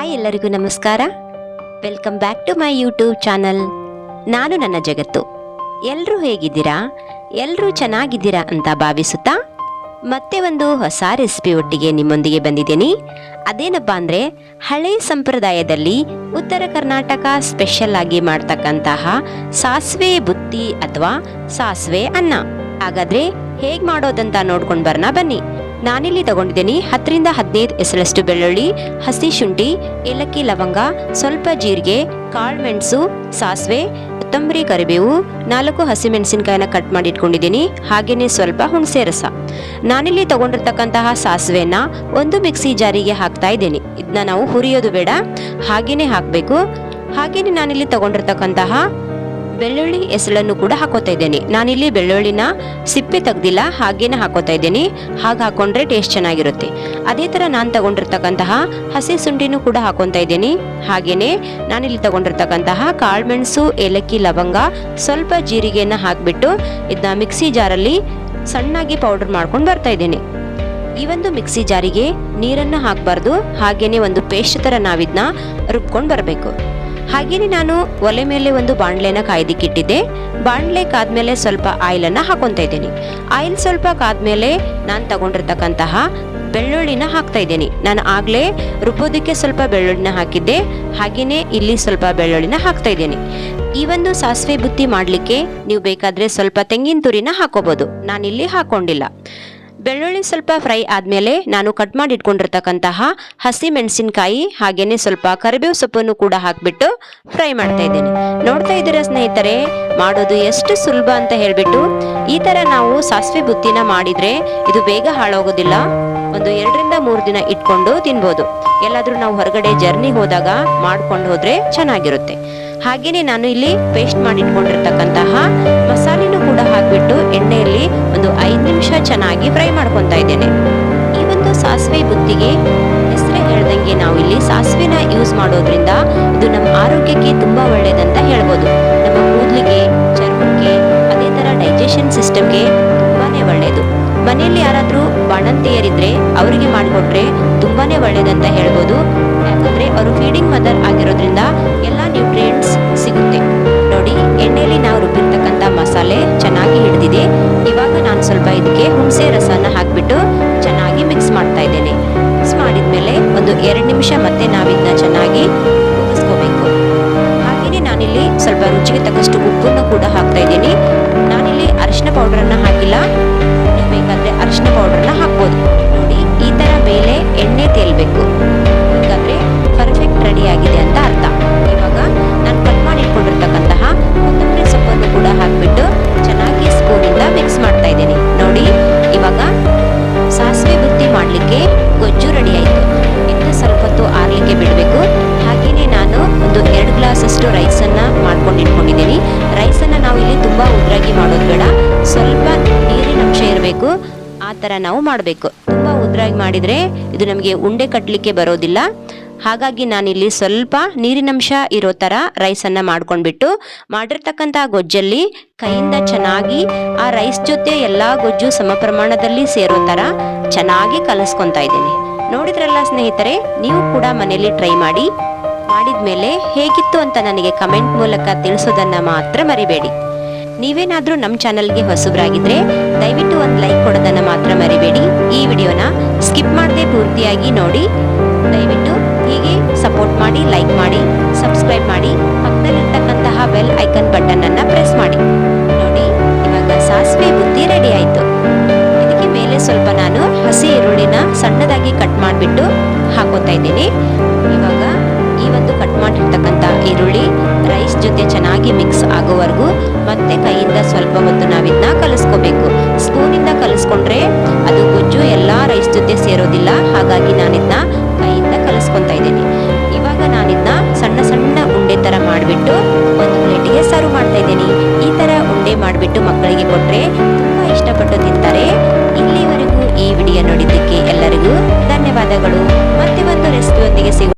Hi ಎಲ್ಲರಿಗೂ ನಮಸ್ಕಾರ. Welcome back to my YouTube channel ನಾನು ನನ್ನ ಜಗತ್ತು. ಎಲ್ಲರೂ ಹೇಗಿದ್ದೀರಾ? ಎಲ್ಲರೂ ಚೆನ್ನಾಗಿದ್ದೀರಾ ಅಂತ ಭಾವಿಸುತ್ತಾ? ಮತ್ತೆ ಒಂದು ಹೊಸ ರೆಸಿಪಿ ಒಟ್ಟಿಗೆ ನಿಮ್ಮೊಂದಿಗೆ ಬಂದಿದ್ದೀನಿ. ಅದೇನಪ್ಪ ಅಂದರೆ, ಹಳೆ ಸಂಪ್ರದಾಯದಲ್ಲಿ ಉತ್ತರ ಕರ್ನಾಟಕ ಸ್ಪೆಷಲ್ ಆಗಿ ಮಾಡ್ತಕ್ಕಂತಹ ಸಾಸಿವೆ ಬುತ್ತಿ ಅಥವಾ ಸಾಸಿವೆ ಅನ್ನ. ಹಾಗಾದ್ರೆ ಹೇಗೆ ಮಾಡೋದಂತ ನೋಡ್ಕೊಂಡು ಬರೋಣ ಬನ್ನಿ. ನಾನಿಲ್ಲಿ ತಗೊಂಡಿದ್ದೀನಿ ಹತ್ತರಿಂದ ಹದಿನೈದು ಎಸಳಷ್ಟು ಬೆಳ್ಳುಳ್ಳಿ, ಹಸಿ ಶುಂಠಿ, ಏಲಕ್ಕಿ ಲವಂಗ, ಸ್ವಲ್ಪ ಜೀರಿಗೆ ಕಾಳುಮೆಣಸು ಸಾಸಿವೆ, ಕೊತ್ತಂಬರಿ ಕರಿಬೇವು, ನಾಲ್ಕು ಹಸಿಮೆಣಸಿನಕಾಯಿನ ಕಟ್ ಮಾಡಿ ಇಟ್ಕೊಂಡಿದ್ದೀನಿ ಹಾಗೆಯೇ ಸ್ವಲ್ಪ ಹುಣಸೆ ರಸ. ನಾನಿಲ್ಲಿ ತಗೊಂಡಿರ್ತಕ್ಕಂತಹ ಸಾಸಿವೆನ ಒಂದು ಮಿಕ್ಸಿ ಜಾರಿಗೆ ಹಾಕ್ತಾ ಇದ್ದೀನಿ. ಇದನ್ನ ನಾವು ಹುರಿಯೋದು ಬೇಡ ಹಾಗೆಯೇ ಹಾಕಬೇಕು. ಹಾಗೆಯೇ ನಾನಿಲ್ಲಿ ತಗೊಂಡಿರ್ತಕ್ಕಂತಹ ಬೆಳ್ಳುಳ್ಳಿ ಎಸಳನ್ನು ಕೂಡ ಹಾಕೋತಾ ಇದ್ದೇನೆ. ನಾನಿಲ್ಲಿ ಬೆಳ್ಳುಳ್ಳಿನ ಸಿಪ್ಪೆ ತೆಗ್ದಿಲ್ಲ, ಹಾಗೇನೆ ಹಾಕೋತಾ ಇದ್ದೀನಿ. ಹಾಗೆ ಹಾಕೊಂಡ್ರೆ ಟೇಸ್ಟ್ ಚೆನ್ನಾಗಿರುತ್ತೆ. ಅದೇ ಥರ ನಾನು ತಗೊಂಡಿರ್ತಕ್ಕಂತಹ ಹಸಿ ಶುಂಠಿನೂ ಕೂಡ ಹಾಕೊತಾ ಇದ್ದೀನಿ. ಹಾಗೇನೆ ನಾನಿಲ್ಲಿ ತಗೊಂಡಿರ್ತಕ್ಕಂತಹ ಕಾಳುಮೆಣಸು ಏಲಕ್ಕಿ, ಲವಂಗ ಸ್ವಲ್ಪ ಜೀರಿಗೆಯನ್ನು ಹಾಕಿಬಿಟ್ಟು ಇದನ್ನ ಮಿಕ್ಸಿ ಜಾರಲ್ಲಿ ಸಣ್ಣಾಗಿ ಪೌಡರ್ ಮಾಡ್ಕೊಂಡು ಬರ್ತಾ ಇದ್ದೀನಿ. ಈ ಒಂದು ಮಿಕ್ಸಿ ಜಾರಿಗೆ ನೀರನ್ನು ಹಾಕಬಾರ್ದು. ಹಾಗೇನೆ ಒಂದು ಪೇಸ್ಟ್ ಥರ ನಾವಿದನ್ನ ರುಬ್ಕೊಂಡು ಬರಬೇಕು. ಹಾಗೇನೆ ನಾನು ಒಲೆ ಮೇಲೆ ಒಂದು ಬಾಣಲೆನ ಕಾಯ್ದಿಕ್ಕಿಟ್ಟಿದ್ದೆ. ಬಾಣಲೆ ಕಾದ್ಮೇಲೆ ಸ್ವಲ್ಪ ಆಯಿಲನ್ನು ಹಾಕೊತಾ ಇದ್ದೀನಿ. ಆಯಿಲ್ ಸ್ವಲ್ಪ ಕಾದ್ಮೇಲೆ ನಾನು ತಗೊಂಡಿರ್ತಕ್ಕಂತಹ ಬೆಳ್ಳುಳ್ಳಿನ ಹಾಕ್ತಾ ಇದ್ದೀನಿ. ನಾನು ಆಗಲೇ ರುಬ್ಬೋದಕ್ಕೆ ಸ್ವಲ್ಪ ಬೆಳ್ಳುಳ್ಳಿನ ಹಾಕಿದ್ದೆ. ಹಾಗೆಯೇ ಇಲ್ಲಿ ಸ್ವಲ್ಪ ಬೆಳ್ಳುಳ್ಳಿನ ಹಾಕ್ತಾ ಇದ್ದೀನಿ. ಈ ಒಂದು ಸಾಸಿವೆ ಬುತ್ತಿ ಮಾಡಲಿಕ್ಕೆ ನೀವು ಬೇಕಾದರೆ ಸ್ವಲ್ಪ ತೆಂಗಿನ ತುರಿನ ಹಾಕೋಬೋದು. ನಾನಿಲ್ಲಿ ಹಾಕೊಂಡಿಲ್ಲ. ಬೆಳ್ಳುಳ್ಳಿ ಸ್ವಲ್ಪ ಫ್ರೈ ಆದಮೇಲೆ ನಾನು ಕಟ್ ಮಾಡಿ ಇಟ್ಕೊಂಡಿರ್ತಕ್ಕಂತಹ ಹಸಿ ಮೆಣಸಿನಕಾಯಿ ಹಾಗೇನೆ ಸ್ವಲ್ಪ ಕರಿಬೇವು ಸೊಪ್ಪನ್ನು ಕೂಡ ಹಾಕಿಬಿಟ್ಟು ಫ್ರೈ ಮಾಡ್ತಾ ಇದ್ದೀನಿ. ನೋಡ್ತಾ ಇದ್ದೀರಾ ಸ್ನೇಹಿತರೆ, ಮಾಡೋದು ಎಷ್ಟು ಸುಲಭ ಅಂತ ಹೇಳಿಬಿಟ್ಟು ಈ ಥರ ನಾವು ಸಾಸಿವೆ ಬುತ್ತಿನ ಮಾಡಿದರೆ ಇದು ಬೇಗ ಹಾಳಾಗೋದಿಲ್ಲ. ಒಂದು ಎರಡರಿಂದ ಮೂರು ದಿನ ಇಟ್ಕೊಂಡು ತಿನ್ಬೋದು. ಎಲ್ಲಾದರೂ ನಾವು ಹೊರಗಡೆ ಜರ್ನಿ ಹೋದಾಗ ಮಾಡ್ಕೊಂಡು ಹೋದರೆ ಚೆನ್ನಾಗಿರುತ್ತೆ. ಹಾಗೇನೆ ನಾನು ಇಲ್ಲಿ ಪೇಸ್ಟ್ ಮಾಡಿ ಇಟ್ಕೊಂಡಿರ್ತಕ್ಕಂತಹ ಮಸಾಲೆನೂ ಕೂಡ ಹಾಕಿಬಿಟ್ಟು ಎಣ್ಣೆಯಲ್ಲಿ ಒಂದು ಐದು ನಿಮಿಷ ಚೆನ್ನಾಗಿ ಫ್ರೈ ಮಾಡ್ಕೊತಾ ಇದ್ದೇನೆ. ಈ ಒಂದು ಸಾಸಿವೆ ಬುತ್ತಿಗೆ ಹೆಸರೇ ಹೇಳ್ದಂಗೆ ನಾವು ಇಲ್ಲಿ ಸಾಸಿವೆನ ಯೂಸ್ ಮಾಡೋದ್ರಿಂದ ಇದು ನಮ್ಮ ಆರೋಗ್ಯಕ್ಕೆ ತುಂಬ ಒಳ್ಳೇದಂತ ಹೇಳ್ಬೋದು. ನಮ್ಮ ಕೂದಲಿಗೆ, ಚರ್ಮಕ್ಕೆ, ಅದೇ ಥರ ಡೈಜೆಷನ್ ಸಿಸ್ಟಮ್ಗೆ ತುಂಬಾ ಒಳ್ಳೆಯದು ಮನೆಯಲ್ಲಿ ಯಾರಾದರೂ ಬಾಣಂತಿಯರಿದ್ರೆ ಅವರಿಗೆ ಮಾಡಿಕೊಟ್ರೆ ತುಂಬಾ ಒಳ್ಳೆಯದಂತ ಹೇಳ್ಬೋದು. ಯಾಕಂದರೆ ಅವರು ಫೀಡಿಂಗ್ ಮದರ್ ಆಗಿರೋದ್ರಿಂದ ಮಸಾಲೆ ಚೆನ್ನಾಗಿ ಹಿಡಿದಿದೆ. ಇವಾಗ ನಾನು ಸ್ವಲ್ಪ ಇದಕ್ಕೆ ಹುಣಸೆ ರಸನ ಹಾಕಿಬಿಟ್ಟು ಚೆನ್ನಾಗಿ ಮಿಕ್ಸ್ ಮಾಡ್ತಾ ಇದ್ದೇನೆ. ಮಿಕ್ಸ್ ಮಾಡಿದ ಮೇಲೆ ಒಂದು ಎರಡು ನಿಮಿಷ ಮತ್ತೆ ನಾವಿದನ್ನ ಚೆನ್ನಾಗಿ ಕುದಿಸ್ಕೋಬೇಕು ಹಾಗೆಯೇ ನಾನಿಲ್ಲಿ ಸ್ವಲ್ಪ ರುಚಿಗೆ ತಕ್ಕಷ್ಟು ಥರ ನಾವು ಮಾಡಬೇಕು. ತುಂಬ ಉದ್ರಾಗಿ ಮಾಡಿದರೆ ಇದು ನಮಗೆ ಉಂಡೆ ಕಟ್ಟಲಿಕ್ಕೆ ಬರೋದಿಲ್ಲ. ಹಾಗಾಗಿ ನಾನಿಲ್ಲಿ ಸ್ವಲ್ಪ ನೀರಿನಂಶ ಇರೋ ಥರ ರೈಸನ್ನು ಮಾಡ್ಕೊಂಡ್ಬಿಟ್ಟು, ಮಾಡಿರ್ತಕ್ಕಂಥ ಗೊಜ್ಜಲ್ಲಿ ಕೈಯಿಂದ ಚೆನ್ನಾಗಿ ಆ ರೈಸ್ ಜೊತೆ ಎಲ್ಲ ಗೊಜ್ಜು ಸಮ ಪ್ರಮಾಣದಲ್ಲಿ ಸೇರೋ ಥರ ಚೆನ್ನಾಗಿ ಕಲಿಸ್ಕೊತಾ ಇದ್ದೀನಿ. ನೋಡಿದ್ರಲ್ಲ ಸ್ನೇಹಿತರೆ, ನೀವು ಕೂಡ ಮನೆಯಲ್ಲಿ ಟ್ರೈ ಮಾಡಿ ಮಾಡಿದ ಮೇಲೆ ಹೇಗಿತ್ತು ಅಂತ ನನಗೆ ಕಮೆಂಟ್ ಮೂಲಕ ತಿಳಿಸೋದನ್ನು ಮಾತ್ರ ಮರಿಬೇಡಿ. ನೀವೇನಾದರೂ ನಮ್ಮ ಚಾನಲ್ಗೆ ಹೊಸಬರಾಗಿದ್ರೆ ದಯವಿಟ್ಟು ಒಂದು ಲೈಕ್ ಕೊಡೋದನ್ನು ಮಾತ್ರ ಮರಿಬೇಡಿ. ಈ ವಿಡಿಯೋನ ಸ್ಕಿಪ್ ಮಾಡದೆ ಪೂರ್ತಿಯಾಗಿ ನೋಡಿ. ದಯವಿಟ್ಟು ಹೀಗೆ ಸಪೋರ್ಟ್ ಮಾಡಿ, ಲೈಕ್ ಮಾಡಿ, ಸಬ್ಸ್ಕ್ರೈಬ್ ಮಾಡಿ, ಪಕ್ಕದಲ್ಲಿರ್ತಕ್ಕಂತಹ ಬೆಲ್ ಐಕನ್ ಬಟನನ್ನು ಪ್ರೆಸ್ ಮಾಡಿ. ನೋಡಿ, ಇವಾಗ ಸಾಸಿವೆ ಬುತ್ತಿ ರೆಡಿ ಆಯಿತು. ಇದಕ್ಕೆ ಮೇಲೆ ಸ್ವಲ್ಪ ನಾನು ಹಸಿ ಈರುಳ್ಳಿನ ಸಣ್ಣದಾಗಿ ಕಟ್ ಮಾಡಿಬಿಟ್ಟು ಹಾಕೋತಾ ಇದ್ದೀನಿ. ಕಟ್ ಮಾಡಿರ್ತಕ್ಕಂಥ ಈರುಳ್ಳಿ, ರೈಸ್ ಜೊತೆ ಚೆನ್ನಾಗಿ ಮಿಕ್ಸ್ ಆಗೋವರೆಗೂ ಮತ್ತೆ ಕೈಯಿಂದ ಸ್ವಲ್ಪ ಹೊತ್ತು ನಾವಿದನ್ನ ಕಲಿಸ್ಕೋಬೇಕು. ಸ್ಪೂನಿಂದ ಕಲಿಸ್ಕೊಂಡ್ರೆ ಅದು ಗೊಜ್ಜು ಎಲ್ಲ ರೈಸ್ ಜೊತೆ ಸೇರೋದಿಲ್ಲ. ಹಾಗಾಗಿ ನಾನಿದ್ನ ಕೈಯಿಂದ ಕಲಿಸ್ಕೊತಾ ಇದ್ದೀನಿ. ಇವಾಗ ನಾನಿದ್ನ ಸಣ್ಣ ಸಣ್ಣ ಉಂಡೆ ಥರ ಮಾಡಿಬಿಟ್ಟು ಒಂದು ಪ್ಲೇಟಿಗೆ ಸರ್ವ್ ಮಾಡ್ತಾ ಇದ್ದೀನಿ. ಈ ಥರ ಉಂಡೆ ಮಾಡಿಬಿಟ್ಟು ಮಕ್ಕಳಿಗೆ ಕೊಟ್ಟರೆ ತುಂಬ ಇಷ್ಟಪಟ್ಟು ತಿಂತಾರೆ. ಇಲ್ಲಿವರೆಗೂ ಈ ವಿಡಿಯೋ ನೋಡಿದ್ದಕ್ಕೆ ಎಲ್ಲರಿಗೂ ಧನ್ಯವಾದಗಳು. ಮತ್ತೆ ಒಂದು ರೆಸಿಪಿಯೊಂದಿಗೆ ಸಿಗೋಣ